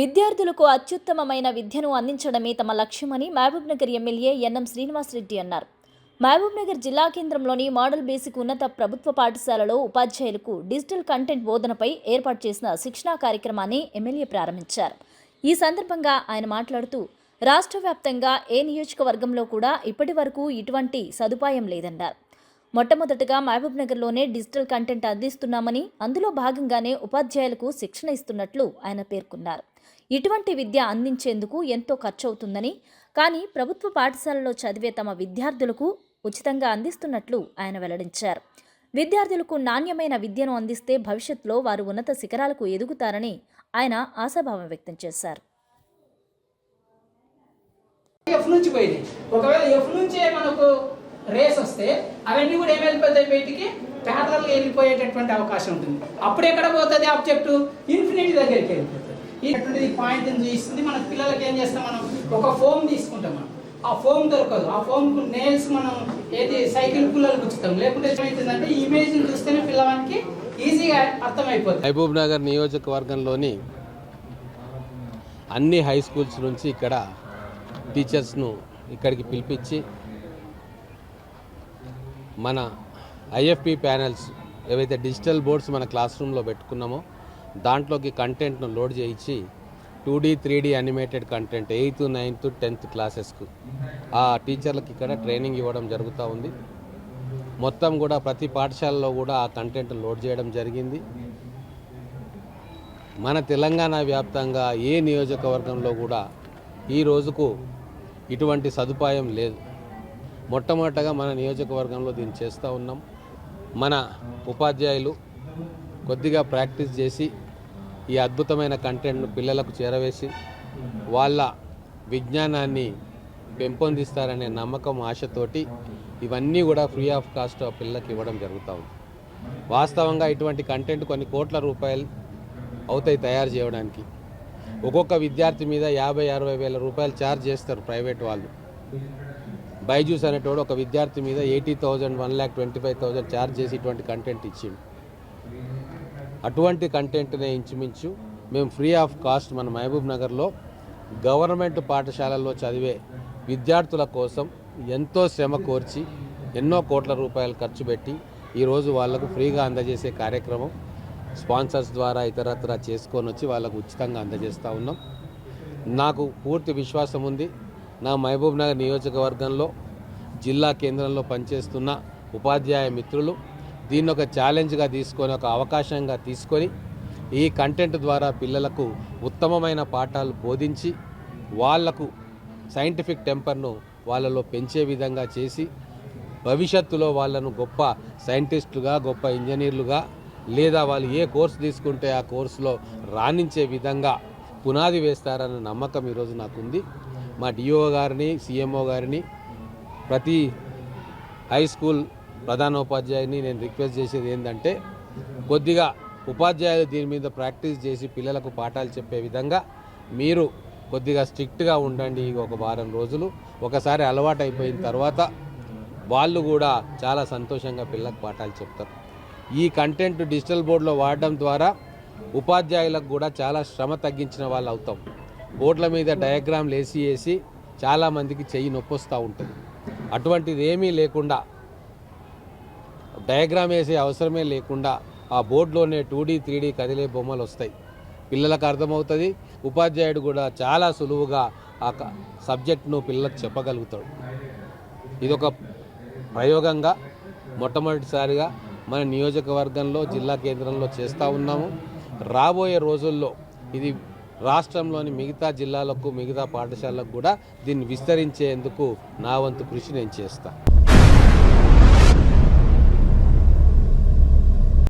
విద్యార్థులకు అత్యుత్తమమైన విద్యను అందించడమే తమ లక్ష్యమని మహబూబ్నగర్ ఎమ్మెల్యే ఎన్ఎం శ్రీనివాసరెడ్డి అన్నారు. మహబూబ్నగర్ జిల్లా కేంద్రంలోని మోడల్ బేసిక్ ఉన్నత ప్రభుత్వ పాఠశాలలో ఉపాధ్యాయులకు డిజిటల్ కంటెంట్ బోధనపై ఏర్పాటు చేసిన శిక్షణా కార్యక్రమాన్ని ఎమ్మెల్యే ప్రారంభించారు. ఈ సందర్భంగా ఆయన మాట్లాడుతూ రాష్ట్ర వ్యాప్తంగా ఏ నియోజకవర్గంలో కూడా ఇప్పటి వరకు ఇటువంటి సదుపాయం లేదన్నారు. మొట్టమొదటగా మహబూబ్నగర్లోనే డిజిటల్ కంటెంట్ అందిస్తున్నామని అందులో భాగంగానే ఉపాధ్యాయులకు శిక్షణ ఇస్తున్నట్లు ఆయన పేర్కొన్నారు. ఇటువంటి విద్య అందించేందుకు ఎంతో ఖర్చవుతుందని కానీ ప్రభుత్వ పాఠశాలలో చదివే తమ విద్యార్థులకు ఉచితంగా అందిస్తున్నట్లు ఆయన వెల్లడించారు. విద్యార్థులకు నాణ్యమైన విద్యను అందిస్తే భవిష్యత్తులో వారు ఉన్నత శిఖరాలకు ఎదుగుతారని ఆయన ఆశాభావం వ్యక్తం చేశారు. ఎఫ్ నుంచి పోయింది. ఒకవేళ ఎఫ్ నుంచే మనకు రేస్ వస్తే అవన్నీ కూడా ఏమి వెళ్ళిపోతాయి బయటికి? ప్యారలల్ వెళ్ళిపోయేటటువంటి అవకాశం ఉంటుంది. అప్పుడు ఎక్కడ పోతుంది ఆబ్జెక్ట్ ఇన్ఫినిటీ దగ్గరికి వెళ్ళిపోతుంది. ఈ పాయింట్ చూపిస్తుంది మన పిల్లలకి ఏం చేస్తాం మనం? ఒక ఫోమ్ తీసుకుంటాం మనం. ఆ ఫోమ్ దొరకదు. ఆ ఫోమ్ నేల్స్ మనం ఏది సైకిల్ పుల్లలు గుచ్చుతాం. లేకుంటే ఏమవుతుందంటే ఇమేజ్ చూస్తేనే పిల్లవానికి ఈజీగా అర్థమైపోతుంది. మహబూబ్ నగర్ నియోజకవర్గంలోని అన్ని హై స్కూల్స్ నుంచి ఇక్కడ టీచర్స్ను ఇక్కడికి పిలిపించి మన ఐఎఫ్పి ప్యానెల్స్ ఏవైతే డిజిటల్ బోర్డ్స్ మన క్లాస్ రూమ్లో పెట్టుకున్నామో దాంట్లోకి కంటెంట్ను లోడ్ చేయించి two D three D animated content eighth ninth tenth క్లాసెస్కు. ఆ టీచర్లకు ఇక్కడ ట్రైనింగ్ ఇవ్వడం జరుగుతూ ఉంది. మొత్తం కూడా ప్రతి పాఠశాలలో కూడా ఆ కంటెంట్ లోడ్ చేయడం జరిగింది. మన తెలంగాణ వ్యాప్తంగా ఏ నియోజకవర్గంలో కూడా ఈ రోజుకు ఇటువంటి సదుపాయం లేదు. మొట్టమొదటగా మన నియోజకవర్గంలో దీన్ని చేస్తూ ఉన్నాం. మన ఉపాధ్యాయులు కొద్దిగా ప్రాక్టీస్ చేసి ఈ అద్భుతమైన కంటెంట్ను పిల్లలకు చేరవేసి వాళ్ళ విజ్ఞానాన్ని పెంపొందిస్తారనే నమ్మకం ఆశతోటి ఇవన్నీ కూడా ఫ్రీ ఆఫ్ కాస్ట్ ఆ పిల్లలకి ఇవ్వడం జరుగుతూ ఉంది. వాస్తవంగా ఇటువంటి కంటెంట్ కొన్ని కోట్ల రూపాయలు అవుతాయి తయారు చేయడానికి. ఒక్కొక్క విద్యార్థి మీద యాభై అరవై వేల రూపాయలు ఛార్జ్ చేస్తారు ప్రైవేట్ వాళ్ళు. బైజూస్ అనేటోడు ఒక విద్యార్థి మీద eighty thousand one lakh twenty five thousand charge చేసి ఇటువంటి కంటెంట్ ఇచ్చిండు. అటువంటి కంటెంట్నే ఇంచుమించు మేము ఫ్రీ ఆఫ్ కాస్ట్ మన మహబూబ్ నగర్లో గవర్నమెంట్ పాఠశాలల్లో చదివే విద్యార్థుల కోసం ఎంతో శ్రమ కోర్చి ఎన్నో కోట్ల రూపాయలు ఖర్చు పెట్టి ఈరోజు వాళ్ళకు ఫ్రీగా అందజేసే కార్యక్రమం స్పాన్సర్స్ ద్వారా ఇతరత్ర చేసుకొని వచ్చి వాళ్ళకు ఉచితంగా అందజేస్తూ ఉన్నాం. నాకు పూర్తి విశ్వాసం ఉంది. నా మహబూబ్ నగర్ నియోజకవర్గంలో జిల్లా కేంద్రంలో పనిచేస్తున్న ఉపాధ్యాయ మిత్రులు దీన్ని ఒక ఛాలెంజ్గా తీసుకొని ఒక అవకాశంగా తీసుకొని ఈ కంటెంట్ ద్వారా పిల్లలకు ఉత్తమమైన పాఠాలు బోధించి వాళ్ళకు సైంటిఫిక్ టెంపర్ను వాళ్ళలో పెంచే విధంగా చేసి భవిష్యత్తులో వాళ్ళను గొప్ప సైంటిస్టులుగా గొప్ప ఇంజనీర్లుగా లేదా వాళ్ళు ఏ కోర్సు తీసుకుంటే ఆ కోర్సులో రాణించే విధంగా పునాది వేస్తారన్న నమ్మకం ఈరోజు నాకుంది. మా డిఓ గారిని సీఎంఓ గారిని ప్రతి హై స్కూల్ ప్రధానోపాధ్యాయుని నేను రిక్వెస్ట్ చేసేది ఏంటంటే కొద్దిగా ఉపాధ్యాయులు దీని మీద ప్రాక్టీస్ చేసి పిల్లలకు పాఠాలు చెప్పే విధంగా మీరు కొద్దిగా స్ట్రిక్ట్గా ఉండండి ఒక వారం రోజులు. ఒకసారి అలవాటు అయిపోయిన తర్వాత వాళ్ళు కూడా చాలా సంతోషంగా పిల్లలకు పాఠాలు చెప్తారు. ఈ కంటెంట్ డిజిటల్ బోర్డులో వాడడం ద్వారా ఉపాధ్యాయులకు కూడా చాలా శ్రమ తగ్గించిన వాళ్ళు అవుతాం బోర్డుల మీద డయాగ్రామ్లు వేసి వేసి చాలామందికి చెయ్యి నొప్పొస్తూ ఉంటుంది. అటువంటిది ఏమీ లేకుండా డయాగ్రామ్ వేసే అవసరమే లేకుండా ఆ బోర్డులోనే టూ డీ త్రీ డీ కదిలే బొమ్మలు వస్తాయి. పిల్లలకు అర్థమవుతుంది. ఉపాధ్యాయుడు కూడా చాలా సులువుగా ఆ సబ్జెక్ట్ను పిల్లలకు చెప్పగలుగుతాడు. ఇదొక ప్రయోగంగా మొట్టమొదటిసారిగా మన నియోజకవర్గంలో జిల్లా కేంద్రంలో చేస్తూ ఉన్నాము. రాబోయే రోజుల్లో ఇది రాష్ట్రంలోని మిగతా జిల్లాలకు మిగతా పాఠశాలకు కూడా దీన్ని విస్తరించేందుకు నా వంతు కృషి నేను చేస్తాను